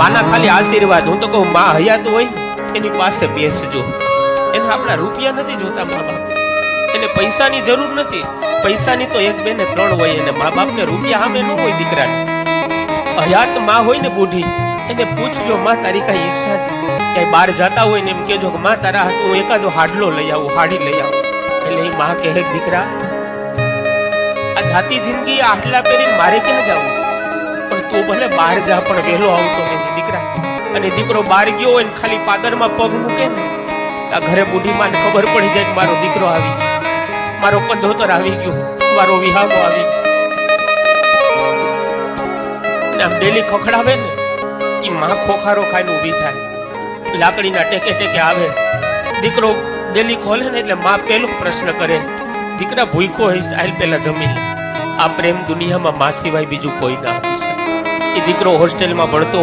માના ખાલી આશીર્વાદ. હું તો કહું, માં હયાત હોય, એની પાસે બેસજો. એને આપણા રૂપિયા નથી જોતા મા બાપ. એને પૈસાની જરૂર નથી. પૈસાની તો એક, બે ને ત્રણ હોય એને મા બાપને રૂપિયા સામે ન હોય દીકરાને. હયાતમાં હોય ને બુઢી, એને પૂછજો, માં, તારી કઈ ઈચ્છા છે? ક્યાંય બહાર જતા હોય ને એમ કેજો કે, માં, તારા હાથ હું એકાદો હાડલો લઈ આવું, હાડી લઈ આવું. એટલે એ માં કહે દીકરા, આ જાતી જિંદગી આટલા પહેરીને મારે ક્યાં જવું? તું ભલે બહાર જા, પણ વહેલો આવતો નથી દીકરા. અને દીકરો બહાર ગયો હોય ને ખાલી પાદરમાં પગ મૂકે ને, આ ઘરે બુઢી ખબર પડી જાય કે મારો દીકરો આવી મારો કંધોતર આવી ગયો, મારો વિહામો આવી ગયો. આમ ડેલી ખખડાવે ને એ માં ખોખારો ખાઈને ઊભી થાય. લાકડીના ટેકે ટેકે આવે. દીકરો ડેલી ખોલે ને એટલે માં પહેલો પ્રશ્ન કરે, દીકરા ભૂખો હઈશ આલ પેલા જમી આ પ્રેમ દુનિયામાં માં સિવાય બીજું કોઈ ના એ દીકરો હોસ્ટેલમાં ભણતો